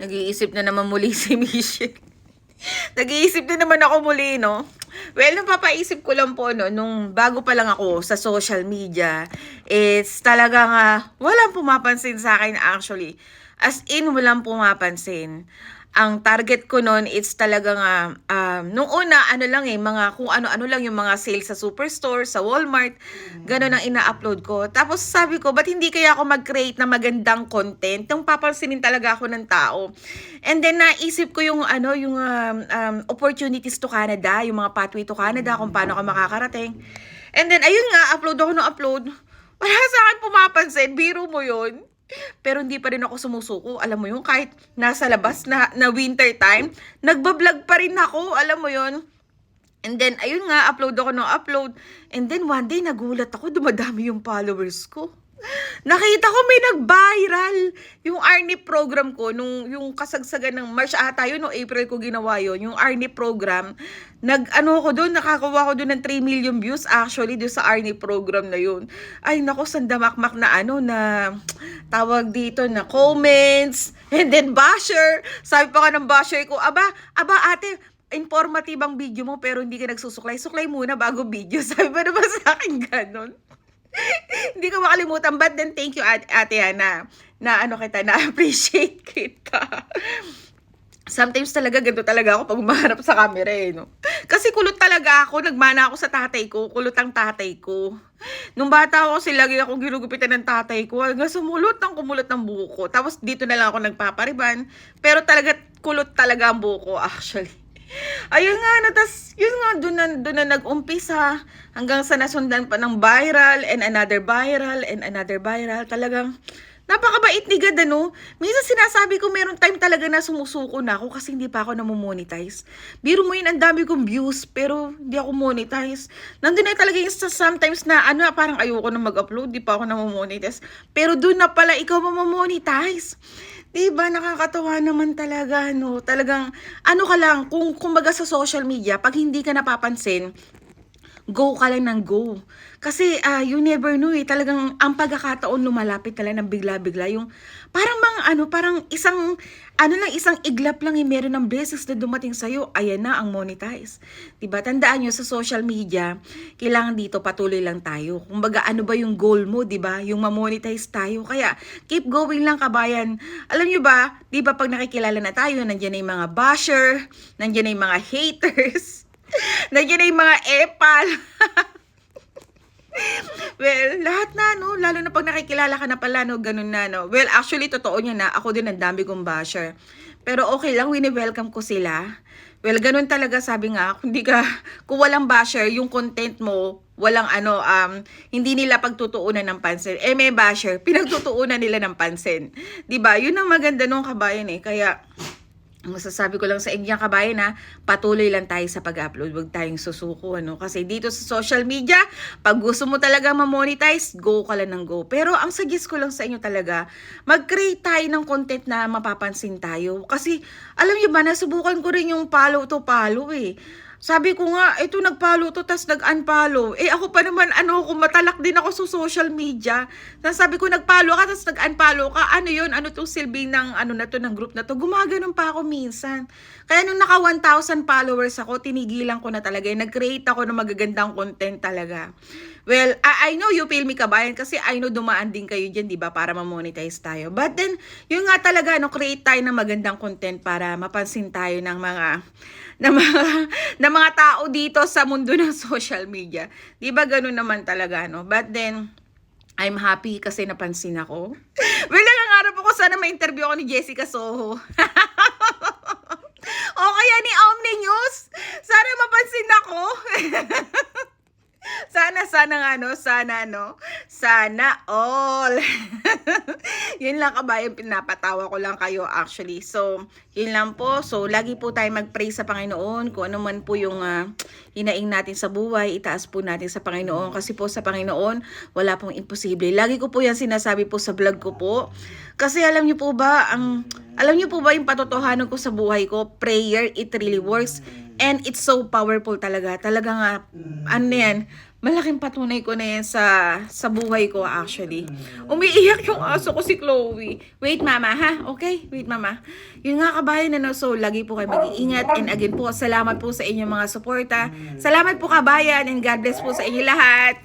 Nag-iisip na naman muli si Michelle. Nag-iisip na naman ako muli, no? Well, napapaisip ko lang po, no, nung bago pa lang ako sa social media, it's talaga nga, walang pumapansin sa akin actually. As in, walang pumapansin. Ang target ko noon, it's talaga nga, um, nung una, ano lang eh, mga, kung ano-ano lang yung mga sales sa superstore, sa Walmart, ganun ang ina-upload ko. Tapos sabi ko, ba't hindi kaya ako mag-create ng magandang content? Yung papansinin talaga ako ng tao. And then naisip ko yung ano, yung um, um, opportunities to Canada, yung mga pathway to Canada, kung paano ka makakarating. And then, ayun nga, upload ako ng upload. Wala sa akin pumapansin, biro mo yun. Pero hindi pa rin ako sumusuko. Alam mo yun, kahit nasa labas na, na winter time, nagbablog pa rin ako. Alam mo yun. And then, ayun nga, upload ako ng upload. And then, one day, nagulat ako, dumadami yung followers ko. Nakita ko may nag-viral yung ARNIP program ko nung yung kasagsagan ng March ata yun no April ko ginawa yun yung ARNIP program. Nag ano ko doon nakakawa ko doon ng 3 million views actually doon sa ARNIP program na yun. Ay nako sandamakmak na ano na tawag dito na comments and then basher. Sabi pa nga ng basher ko aba aba ate informative ang video mo pero hindi ka nagsusuklay. Suklay muna bago video. Sabi ba naman sa akin ganon hindi ko makalimutan. But then, thank you, Ate, ate Hana, na ano kita, na-appreciate kita. Sometimes talaga, ganito talaga ako pag umaharap sa camera eh, no? Kasi kulot talaga ako, nagmana ako sa tatay ko, kulot ang tatay ko. Nung bata ako kasi lagi akong ginugupitan ng tatay ko, hanggang sumulot ang kumulot ng buhok ko. Tapos dito na lang ako nagpapariban. Pero talaga, kulot talaga ang buhok ko, actually. Ayun nga, no, tas, yun nga, doon na, doon na nag-umpisa, hanggang sa nasundan pa ng viral, and another viral, and another viral, talagang, napakabait ni God, ano? Minsan sinasabi ko, meron time talaga na sumusuko na ako kasi hindi pa ako namomonetize. Biro mo yun, ang dami kong views, pero hindi ako monetize. Nandun na talaga yung sometimes na, ano, parang ayoko na mag-upload, di pa ako namomonetize. Pero doon na pala, ikaw mamomonetize. Diba, nakakatawa naman talaga, no? Talagang, ano ka lang, kung kumbaga sa social media, pag hindi ka napapansin, go ka lang ng go. Kasi ah you never know eh, talagang ang pagkakataon lumalapit talaga ng bigla-bigla. Yung parang mga ano, parang isang, ano lang, isang iglap lang eh, meron ng blessings na dumating sa'yo, ayan na ang monetize. Diba? Tandaan nyo sa social media, kailangan dito patuloy lang tayo. Kumbaga ano ba yung goal mo, diba? Yung ma-monetize tayo. Kaya keep going lang kabayan. Alam nyo ba, diba pag nakikilala na tayo, nandiyan na yung mga basher, nandiyan na yung mga haters, nandiyan na yung mga epal. Well, lahat na, no? Lalo na pag nakikilala ka na pala, no? Ganun na, no? Well, actually, totoo niya na. Ako din, ang dami kong basher. Pero okay lang, wini-welcome ko sila. Well, ganun talaga, sabi nga, kung di ka, kung walang basher, yung content mo, walang ano, um, hindi nila pagtutuunan ng pansin. Eh, may basher, pinagtutuunan nila ng pansin. ba Yun ang maganda nung kabayan eh. Kaya, ang masasabi ko lang sa inyo kabayan na patuloy lang tayo sa pag-upload. Huwag tayong susuko. Ano? Kasi dito sa social media, pag gusto mo talaga ma-monetize, go ka lang ng go. Pero ang suggest ko lang sa inyo talaga, mag-create tayo ng content na mapapansin tayo. Kasi alam niyo ba, nasubukan ko rin yung follow to follow eh. Sabi ko nga, ito nag-follow to, tas nag-unfollow. Eh ako pa naman, ano, kung matalak din ako sa social media. Tapos sabi ko, nag-follow ka, tas nag-unfollow ka. Ano yun? Ano tong silbi ng, ano na to, ng group na to? Gumaganon pa ako minsan. Kaya nung naka 1,000 followers ako, tinigilan ko na talaga. Nag-create ako ng magagandang content talaga. Well, I, I know you feel me kabayan kasi I know dumaan din kayo dyan, di ba, para ma-monetize tayo. But then, yun nga talaga, no, create tayo ng magandang content para mapansin tayo ng mga ng mga, ng mga tao dito sa mundo ng social media. Di ba ganun naman talaga, no? But then, I'm happy kasi napansin ako. Well, nangangarap ako sana ma-interview ako ni Jessica Soho. o kaya ni Omni News. Sana mapansin ako. Sana, sana nga, no? Sana, no? Sana all. yun lang kabayan, pinapatawa ko lang kayo actually. So, yun lang po. So, lagi po tayo mag-pray sa Panginoon. Kung ano man po yung uh, hinaing natin sa buhay, itaas po natin sa Panginoon. Kasi po sa Panginoon, wala pong imposible. Lagi ko po yan sinasabi po sa vlog ko po. Kasi alam niyo po ba, ang, alam niyo po ba yung patotohanan ko sa buhay ko? Prayer, it really works. And it's so powerful talaga. Talaga nga, ano yan, malaking patunay ko na yan sa, sa buhay ko actually. Umiiyak yung aso ko si Chloe. Wait mama ha? Okay? Wait mama. Yun nga kabayan ano, so lagi po kayo mag-iingat and again po, salamat po sa inyong mga suporta. Salamat po kabayan and God bless po sa inyo lahat.